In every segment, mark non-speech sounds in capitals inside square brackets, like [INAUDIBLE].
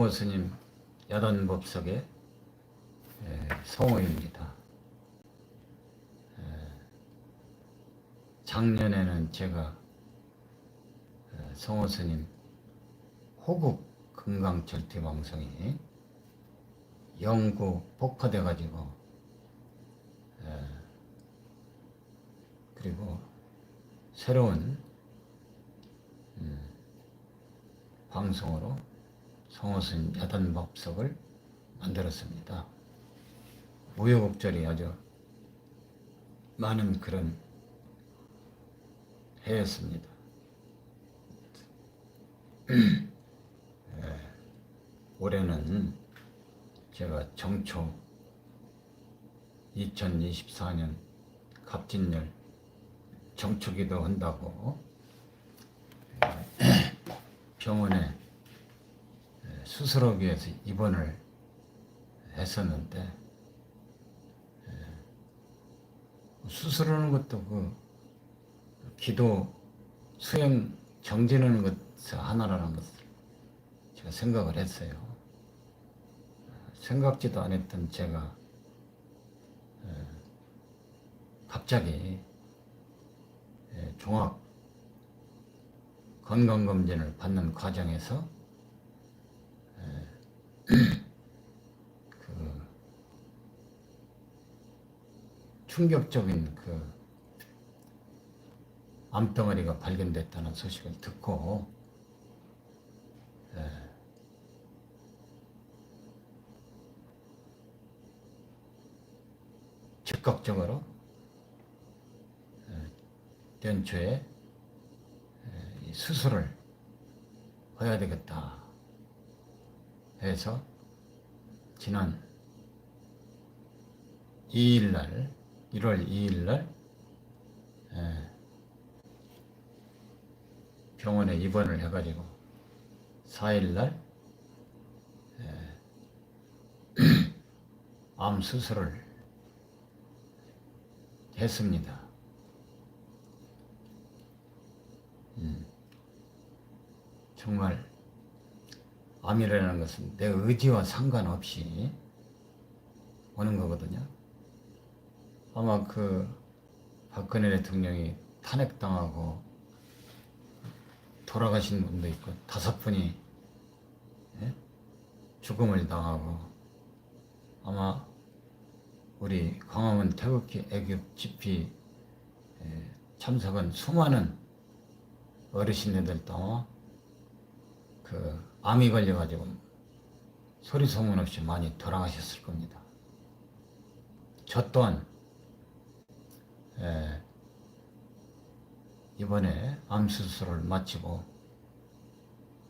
모 스님 야단법석의 예, 성호입니다. 예, 작년에는 제가 예, 성호 스님 호국 금강절퇴 방송이 영구 복화돼 가지고 예, 그리고 새로운 음, 방송으로 성호순 야단법석을 만들었습니다. 무효곡절이 아주 많은 그런 해였습니다. 예, [CLEARS THROAT] 올해는 제가 정초 2024년 갑진열 정초기도 한다고 예, [CLEARS THROAT] 병원에 수술하기 위해서 입원을 했었는데 예, 수술하는 것도 그 기도 수행 정진하는 것 하나라는 것을 제가 생각을 했어요. 생각지도 안 했던 제가 예, 갑자기 예, 종합 건강검진을 받는 과정에서 그 충격적인 그 암덩어리가 발견됐다는 소식을 듣고 예, 즉각적으로 예, 연초에 예, 이 수술을 해야 되겠다 해서 지난 2일 날 1월 2일 날 예, 병원에 입원을 해가지고 4일 날 예, [CLEARS THROAT] 암 수술을 했습니다. 음, 정말 암이라는 것은 내 의지와 상관없이 오는 거거든요. 아마 그 박근혜 대통령이 탄핵당하고 돌아가신 분도 있고 다섯 분이 예? 죽음을 당하고 아마 우리 광화문 태극기 애교 집회 예, 참석한 수많은 어르신들도 그 암이 걸려가지고 소리 소문 없이 많이 돌아가셨을 겁니다. 저 또한 에, 이번에 암 수술을 마치고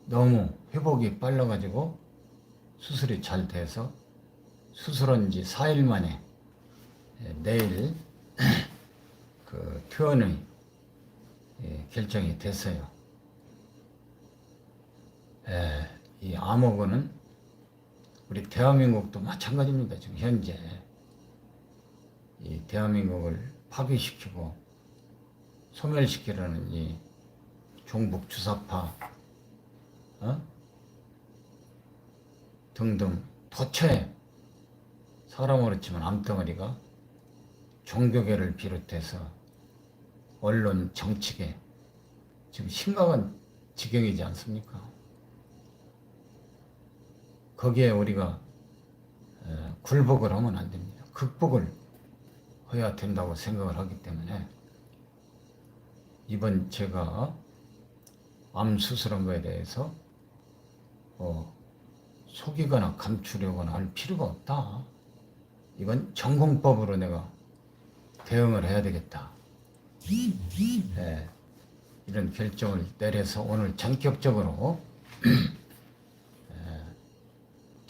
너무 회복이 빨라가지고 수술이 잘 돼서 수술한 지 4일 만에 에, 내일 [CLEARS THROAT] 그 퇴원의 예, 결정이 됐어요. 에, 이 암호고는 우리 대한민국도 마찬가지입니다. 지금 현재 이 대한민국을 파괴시키고 소멸시키려는 이 종북 주사파 어? 등등 도처에 사람으로 치면 암덩어리가 종교계를 비롯해서 언론 정치계 지금 심각한 지경이지 않습니까? 거기에 우리가 굴복을 하면 안 됩니다. 극복을 해야 된다고 생각을 하기 때문에 이번 제가 암 수술한 거에 대해서 어, 속이거나 감추려거나 할 필요가 없다. 이건 전공법으로 내가 대응을 해야 되겠다. 네, 이런 결정을 내려서 오늘 전격적으로 [CLEARS THROAT]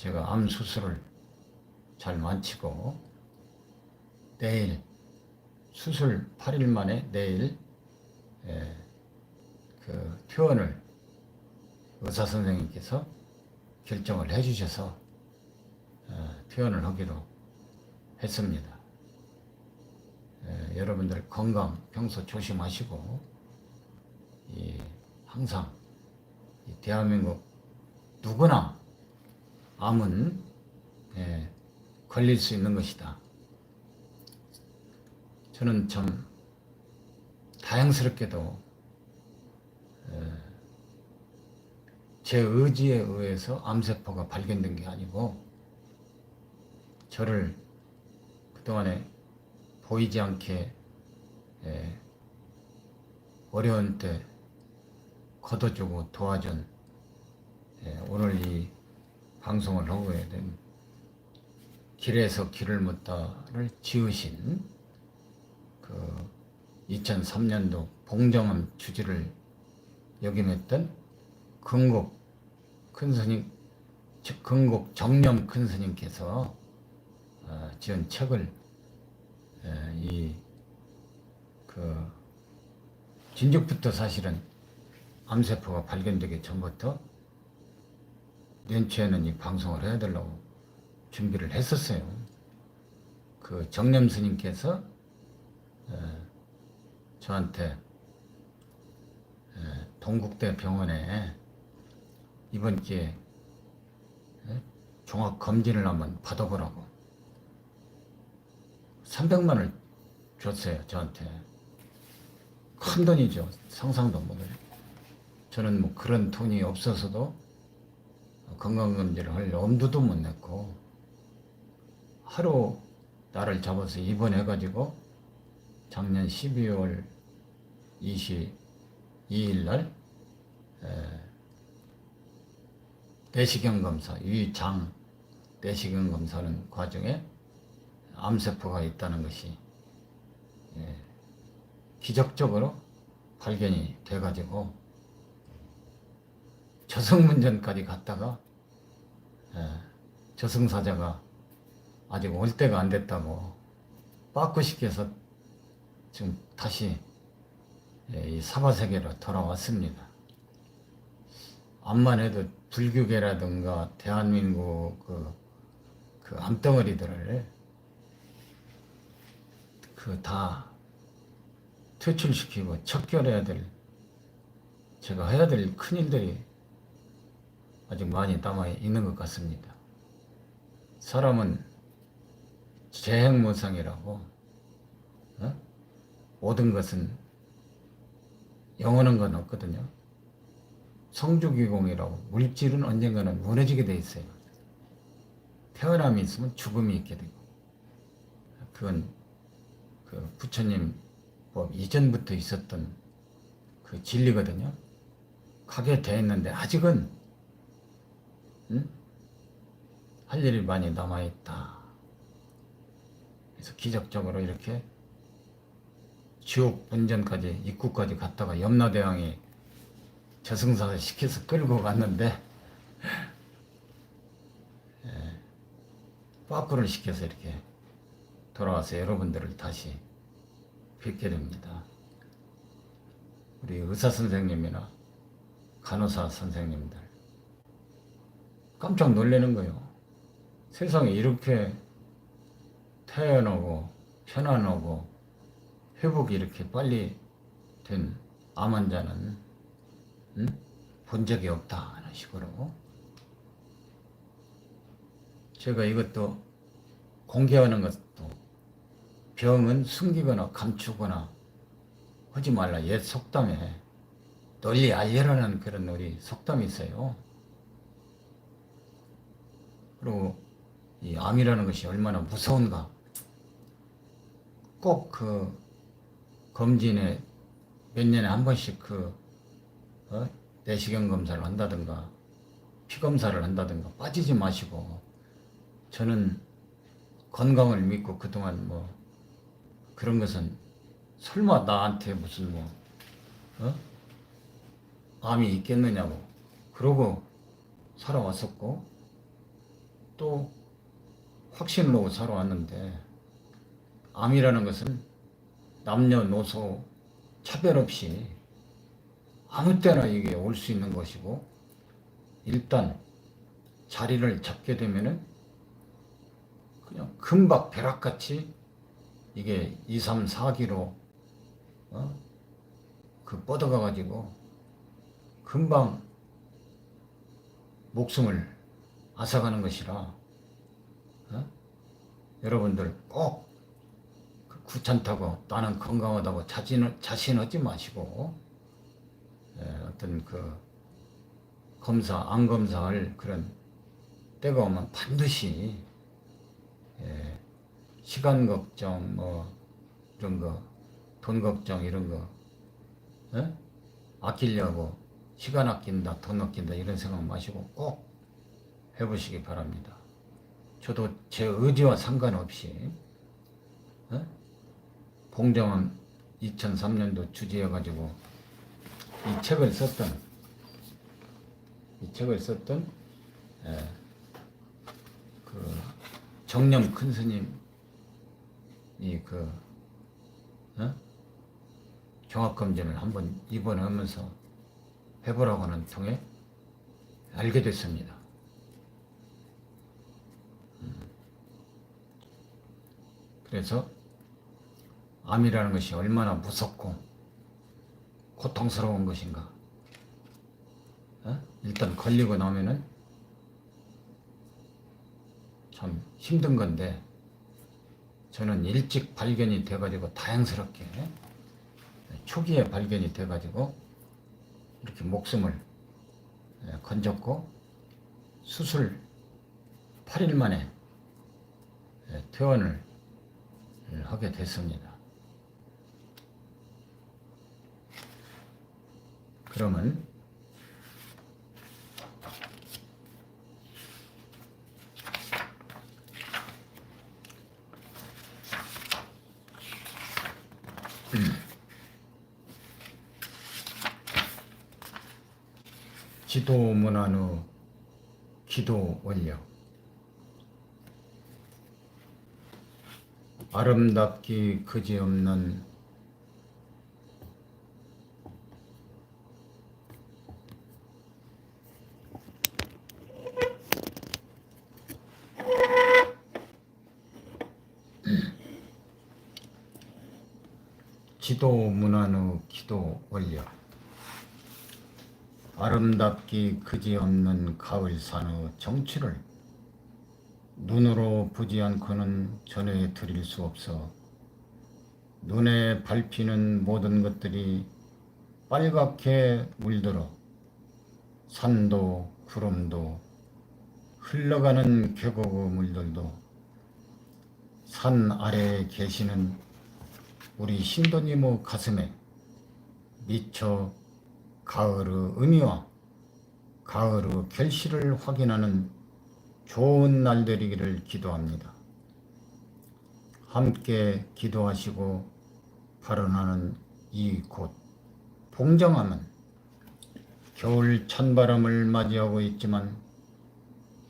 제가 암 수술을 잘 마치고 내일 수술 8일 만에 내일 예, 그 퇴원을 의사 선생님께서 결정을 해주셔서 어, 퇴원을 하기로 했습니다. 예, 여러분들 건강 평소 조심하시고 이, 항상 이 대한민국 누구나 암은 예, 걸릴 수 있는 것이다. 저는 참 다행스럽게도 예, 제 의지에 의해서 암세포가 발견된 게 아니고 저를 그동안에 보이지 않게 예, 어려운 때 걷어주고 도와준 예, 오늘 이 방송을 하고 된 길에서 길을 묻다를 지으신 그 2003년도 봉정암 주지를 역임했던 근곡 큰 스님, 즉, 근곡 정념 큰 스님께서 어, 지은 책을 에, 이, 그, 진즉부터 사실은 암세포가 발견되기 전부터 년초에는 이 방송을 해야 되려고 준비를 했었어요. 그 정념 스님께서 에, 저한테 에, 동국대 병원에 이번 기회에 에, 종합 검진을 한번 받아보라고 300만 원을 줬어요 저한테 큰 돈이죠 상상도 못해요 저는 뭐 그런 돈이 없어서도 건강검진을 할 엄두도 못 냈고 하루 나를 잡아서 입원해가지고 작년 12월 22일 날 에, 내시경 검사 위장 내시경 검사하는 과정에 암세포가 있다는 것이 예, 기적적으로 발견이 돼가지고 저승문전까지 갔다가 예, 저승사자가 아직 올 때가 안 됐다고 빠꾸시켜서 지금 다시 예, 이 사바세계로 돌아왔습니다. 암만 해도 불교계라든가 대한민국 그, 그 암덩어리들을 그 다 퇴출시키고 척결해야 될 제가 해야 될 큰일들이 아직 많이 남아 있는 것 같습니다. 사람은 재행무상이라고 어? 모든 것은 영원한 건 없거든요. 성주기공이라고 물질은 언젠가는 무너지게 돼 있어요. 태어남이 있으면 죽음이 있게 되고 그건 그 부처님 법 이전부터 있었던 그 진리거든요. 가게 돼 있는데 아직은 응? 할 일이 많이 남아 있다. 그래서 기적적으로 이렇게 지옥 본전까지 입구까지 갔다가 염라대왕이 저승사를 시켜서 끌고 갔는데 예, 빠꾸를 시켜서 이렇게 돌아와서 여러분들을 다시 뵙게 됩니다. 우리 의사 선생님이나 간호사 선생님들 깜짝 놀라는 거예요. 세상에 이렇게 태어나고 편안하고 회복이 이렇게 빨리 된 암 환자는 응? 본 적이 없다 하는 식으로 제가 이것도 공개하는 것도 병은 숨기거나 감추거나 하지 말라 옛 속담에 널리 알려라는 그런 우리 속담이 있어요. 그리고 이 암이라는 것이 얼마나 무서운가. 꼭 그 검진에 몇 년에 한 번씩 그 어? 내시경 검사를 한다든가 피 검사를 한다든가 빠지지 마시고 저는 건강을 믿고 그동안 뭐 그런 것은 설마 나한테 무슨 뭐 어? 암이 있겠느냐고 그러고 살아왔었고 또 놓고 살아왔는데 암이라는 것은 남녀노소 차별 없이 아무 때나 이게 올 수 있는 것이고 일단 자리를 잡게 되면은 그냥 금박 벼락같이 이게 2, 3, 4기로 어? 그 뻗어가 가지고 금방 목숨을 앗아가는 것이라 어? 여러분들 꼭그 귀찮다고 나는 건강하다고 자신, 자신하지 마시고 예, 어떤 그 검사, 안 검사할 그런 때가 오면 반드시 예, 시간 걱정 뭐 이런 거, 돈 걱정 이런 거 예? 아끼려고 시간 아낀다, 돈 아낀다 이런 생각 마시고 꼭 해보시기 바랍니다. 저도 제 의지와 상관없이 예? 봉정은 2003년도 주제여가지고 이 책을 썼던 이 책을 썼던 예, 그 정념 큰 스님이 그 어? 경합 검진을 한번 이번에 하면서 해보라고는 통해 알게 됐습니다. 음. 그래서 암이라는 것이 얼마나 무섭고 고통스러운 것인가. 어? 일단 걸리고 나면은 참 힘든 건데 저는 일찍 발견이 돼가지고 다행스럽게 초기에 발견이 돼가지고 이렇게 목숨을 예, 건졌고 수술 8일 만에 예, 퇴원을 하게 됐습니다. 그러면 지도 문화의 기도 원력 아름답기 그지없는 지도 문화의 기도 원력 아름답기 그지없는 가을산의 정취를 눈으로 보지 않고는 전해 드릴 수 없어. 눈에 밟히는 모든 것들이 빨갛게 물들어 산도 구름도 흘러가는 계곡의 물들도 산 아래에 계시는 우리 신도님의 가슴에 미처 가을의 의미와 가을의 결실을 확인하는 좋은 날들이기를 기도합니다. 함께 기도하시고 발언하는 이 곳 봉정함은 겨울 찬바람을 맞이하고 있지만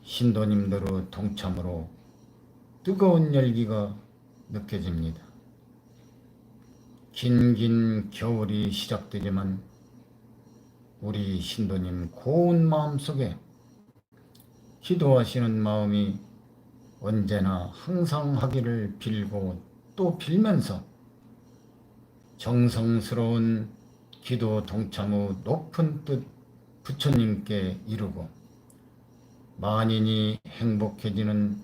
신도님들의 동참으로 뜨거운 열기가 느껴집니다. 긴긴 겨울이 시작되지만 우리 신도님 고운 마음 속에 기도하시는 마음이 언제나 항상 하기를 빌고 또 빌면서 정성스러운 기도 동참 후 높은 뜻 부처님께 이루고 만인이 행복해지는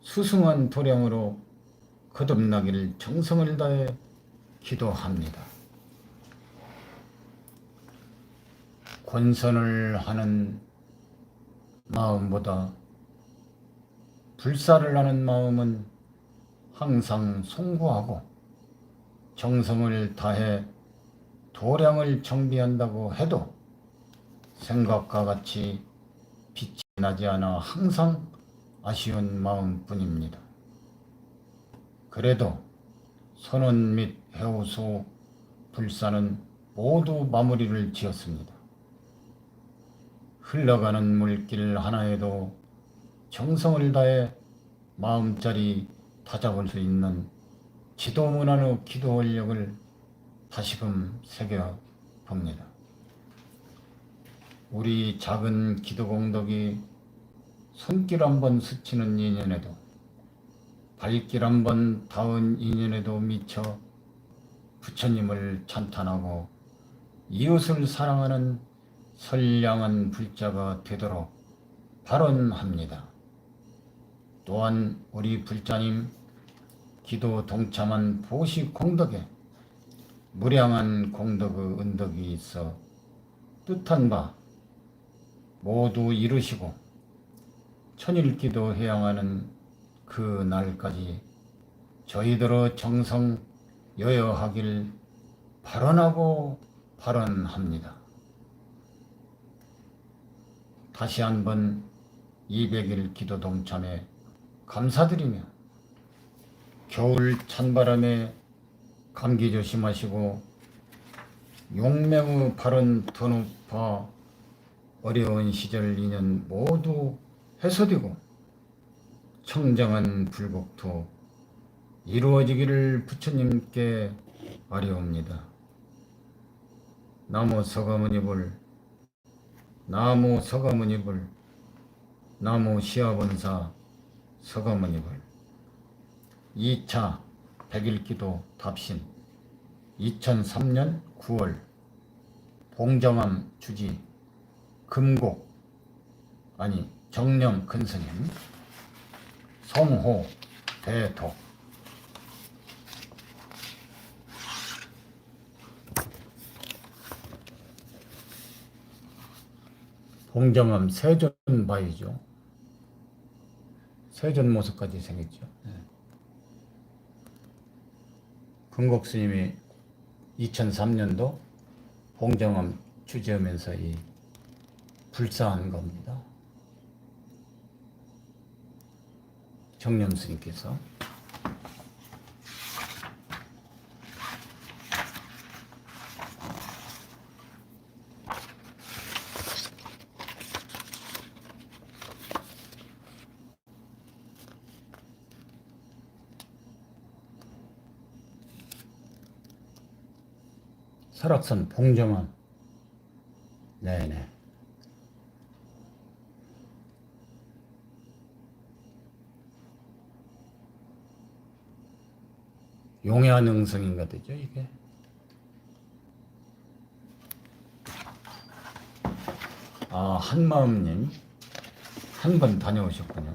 수승한 도량으로 거듭나기를 정성을 다해 기도합니다. 권선을 하는 마음보다 불사를 하는 마음은 항상 송구하고 정성을 다해 도량을 정비한다고 해도 생각과 같이 빛이 나지 않아 항상 아쉬운 마음뿐입니다. 그래도 선원 및 해우소 불사는 모두 마무리를 지었습니다. 흘러가는 물길 하나에도 정성을 다해 마음자리 다잡을 수 있는 지도문화의 기도 원력을 다시금 새겨 봅니다. 우리 작은 기도 공덕이 손길 한번 스치는 인연에도 발길 한번 닿은 인연에도 미쳐 부처님을 찬탄하고 이웃을 사랑하는 선량한 불자가 되도록 발언합니다. 또한 우리 불자님 기도 동참한 보시 공덕에 무량한 공덕의 은덕이 있어 뜻한 바 모두 이루시고 천일기도 해양하는 그 날까지 저희들의 정성 여여하길 발언하고 발언합니다. 다시 한번 200일 기도 동참에 감사드리며 겨울 찬바람에 감기 조심하시고 용맹의 발언 더 높아 어려운 시절 인연 모두 해소되고 청정한 불국토 이루어지기를 부처님께 아뢰옵니다. 나무 서가모니불 나무 서가모니불 나무 시아본사 서가모니불. 2차 백일기도 답신. 2003년 9월. 봉정암 주지. 금곡. 아니 정령 큰스님. 성호 대독 봉정암 세존바위죠. 세존 모습까지 생겼죠. 금곡 스님이 2003년도 봉정암 주재하면서 이 불사한 겁니다. 정념 스님께서 설악산 봉정암 네네. 용해한 응성인가 되죠 이게? 아 한마음님. 한 번 다녀오셨군요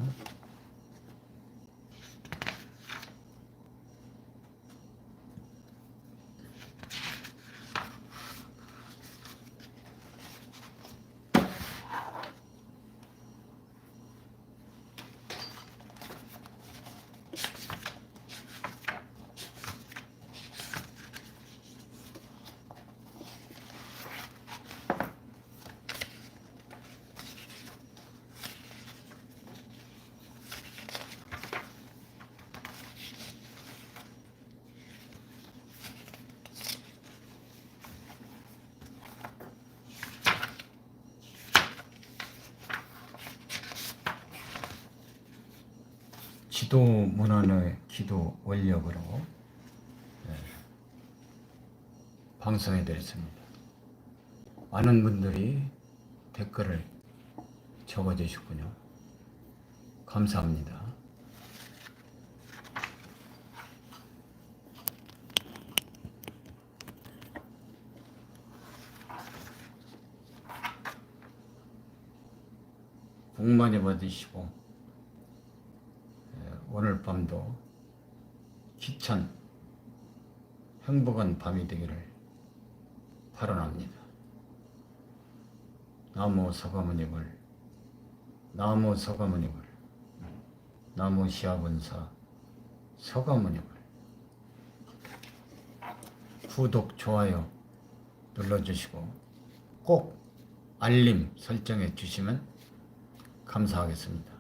지도 문헌의 기도 원력으로 예, 방송해 드렸습니다. 많은 분들이 댓글을 적어 주셨군요. 감사합니다. 복 많이 받으시고 예, 오늘 밤도 기찬 행복한 밤이 되기를 발언합니다. 나무 서가모니불 나무 서가모니불 나무 시아본사 서가모니불 구독 좋아요 눌러주시고 꼭 알림 설정해 주시면 감사하겠습니다.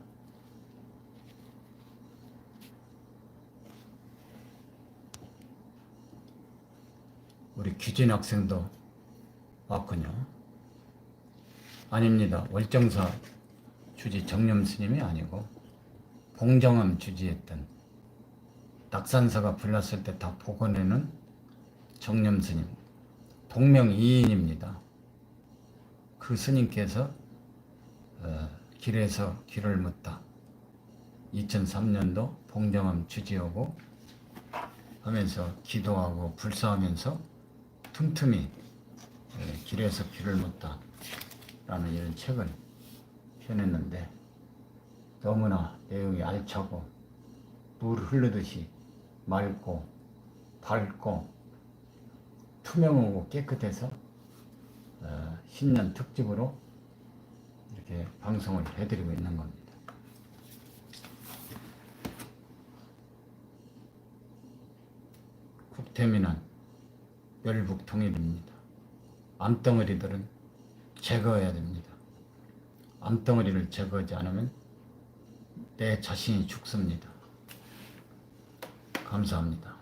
우리 규진 학생도 왔군요. 아닙니다. 월정사 주지 정념 스님이 아니고 봉정암 주지했던 낙산사가 불났을 때 다 복원해는 정념 스님 동명이인입니다. 그 스님께서 어, 길에서 길을 묻다 2003년도 봉정암 주지하고 하면서 기도하고 불사하면서 틈틈이 예, 길에서 길을 묻다 라는 이런 책을 전했는데 너무나 내용이 알차고 물 흐르듯이 맑고 밝고 투명하고 깨끗해서 어, 신년 특집으로 이렇게 방송을 해드리고 있는 겁니다. 국태민은 열북 통일입니다. 암덩어리들은 제거해야 됩니다. 암덩어리를 제거하지 않으면 내 자신이 죽습니다. 감사합니다.